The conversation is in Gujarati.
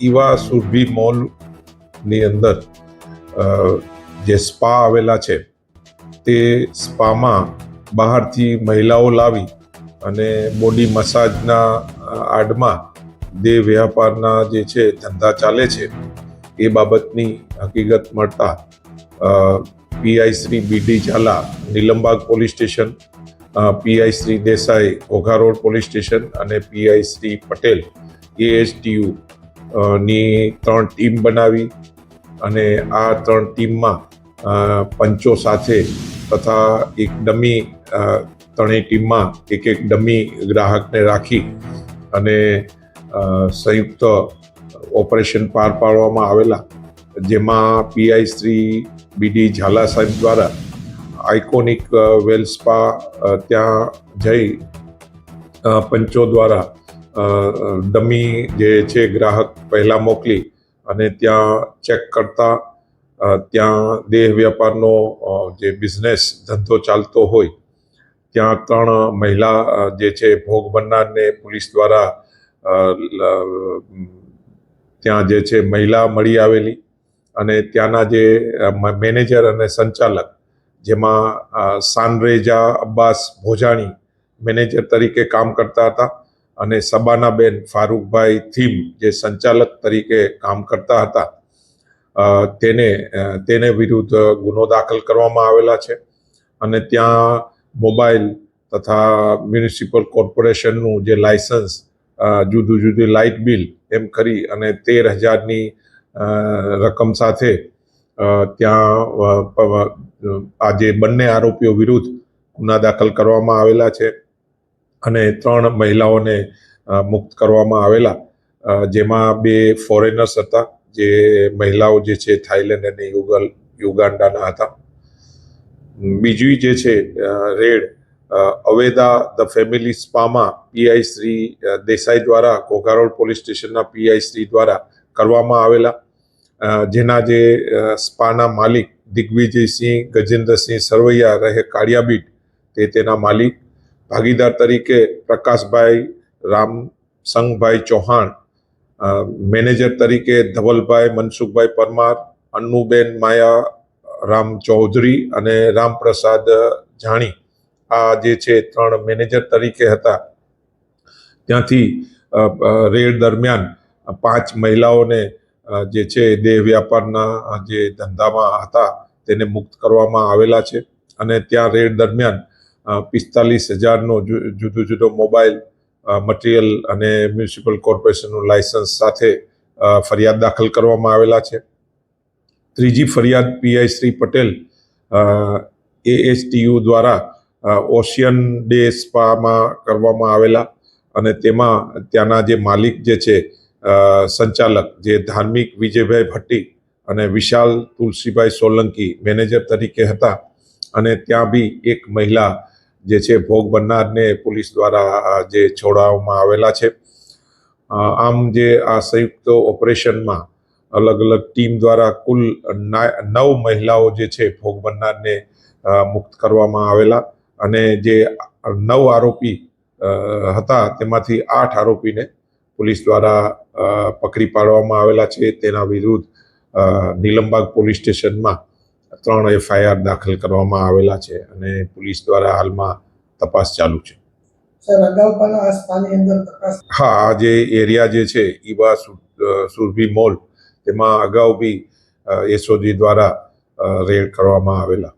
ઈવા સુરભી મોલની અંદર જે સ્પા આવેલા છે, તે સ્પામાં બહારથી મહિલાઓ લાવી અને બોડી મસાજના આડમાં દેહ વ્યાપારના જે છે ધંધા ચાલે છે, એ બાબતની હકીકત મળતા PI Shri BD Zala, Nilambag police station PI Shri Desai Ogha road police station અને પીઆઈ શ્રી પટેલ એએસટીયુ ની ત્રણ ટીમ બનાવી અને આ ત્રણ ટીમમાં પંચો સાથે તથા એક ડમી ત્રણેય ટીમમાં એક એક ડમી ગ્રાહકને રાખી અને સંયુક્ત ઓપરેશન પાર પાડવામાં આવેલા, જેમાં પીઆઈ શ્રી બીડી ઝાલા સાહેબ દ્વારા આઇકોનિક વેલ સ્પા ત્યાં જઈ પંચો દ્વારા ડમી જે છે ગ્રાહક પહેલાં મોકલી અને ત્યાં ચેક કરતા ત્યાં દેહ વ્યાપારનો જે બિઝનેસ ધંધો ચાલતો હોય, ત્યાં ત્રણ મહિલા જે છે ભોગ બનનારને પોલીસ દ્વારા ત્યાં જે છે મહિલા મળી આવેલી અને ત્યાંના જે મેનેજર અને સંચાલક, જેમાં સાનરેજા અબ્બાસ ભોજાણી મેનેજર તરીકે કામ કરતા હતા. અને સબાનાબેન ફારૂકભાઈ થીમ જે સંચાલક તરીકે કામ કરતા હતા તેને તેને વિરુદ્ધ ગુનો દાખલ કરવામાં આવેલા છે. અને ત્યાં મોબાઈલ તથા મ્યુનિસિપલ કોર્પોરેશનનું જે લાયસન્સ જુદી જુદું લાઇટ બિલ એમ કરી અને તેર હજારની રકમ સાથે ત્યાં આજે બંને આરોપીઓ વિરુદ્ધ ગુના દાખલ કરવામાં આવેલા છે. અને ત્રણ મહિલાઓને મુક્ત કરવામાં આવેલા. જેમાં બે ફોરેનર્સ હતા, જે મહિલાઓ જે છે થાઈલેન્ડ અને યુગલ યુગાન્ડાના હતા. બીજી જે છે રેડ અવેદા ધ ફેમિલી સ્પામાં પીઆઈ શ્રી દેસાઈ દ્વારા ઘોઘારોડ પોલીસ સ્ટેશનના પીઆઈ શ્રી દ્વારા કરવામાં આવેલા. જેના જે સ્પાના માલિક દિગ્વિજયસિંહ, ગજેન્દ્રસિંહ સરવૈયા રહે કાળિયાબીટ, તે તેના માલિક ભાગીદાર તરીકે પ્રકાશભાઈ રામસંગભાઈ ચૌહાણ મેનેજર તરીકે ધવલભાઈ, મનસુખભાઈ પરમાર, અન્નુબેન માયા, રામ ચૌધરી અને રામપ્રસાદ જાણી આ જે છે ત્રણ મેનેજર તરીકે હતા. ત્યાંથી રેડ દરમિયાન પાંચ મહિલાઓને જે છે દેહ વ્યાપારના જે ધંધામાં હતા, તેને મુક્ત કરવામાં આવેલા છે. અને ત્યાં રેડ દરમિયાન પિસ્તાલીસ હજારનો જુદો જુદો મોબાઈલ મટીરિયલ અને મ્યુનિસિપલ કોર્પોરેશનનું લાયસન્સ સાથે ફરિયાદ દાખલ કરવામાં આવેલા છે. ત્રીજી ફરિયાદ પીઆઈ શ્રી પટેલ એએસટીયુ દ્વારા ઓશિયન ડે સ્પામાં કરવામાં આવેલા અને તેમાં ત્યાંના જે માલિક જે છે સંચાલક જે ધાર્મિક વિજયભાઈ ભટ્ટી અને વિશાલ તુલસીભાઈ સોલંકી મેનેજર તરીકે હતા અને ત્યાં બી એક મહિલા જે છે, ભોગ બનનારને પોલીસ દ્વારા જે છોડાવવામાં આવેલા છે. આમ જે આ સંયુક્ત ઓપરેશનમાં અલગ અલગ ટીમ દ્વારા કુલ નવ મહિલાઓ જે છે, ભોગ બનનારને મુક્ત કરવામાં આવેલા અને જે નવ આરોપી હતા, તેમાંથી આઠ આરોપીને પોલીસ દ્વારા પકડી પાડવામાં આવેલા છે. તેના વિરુદ્ધ નીલમબાગ પોલીસ સ્ટેશનમાં ત્રણ એફઆઈઆર દાખલ કરવામાં આવેલા છે અને પોલીસ દ્વારા હાલમાં તપાસ ચાલુ છે. હા આ જે એરિયા જે છે ઈવા સુરભી મોલ તેમાં અગાઉ બી એસઓજી દ્વારા રેડ કરવામાં આવેલા.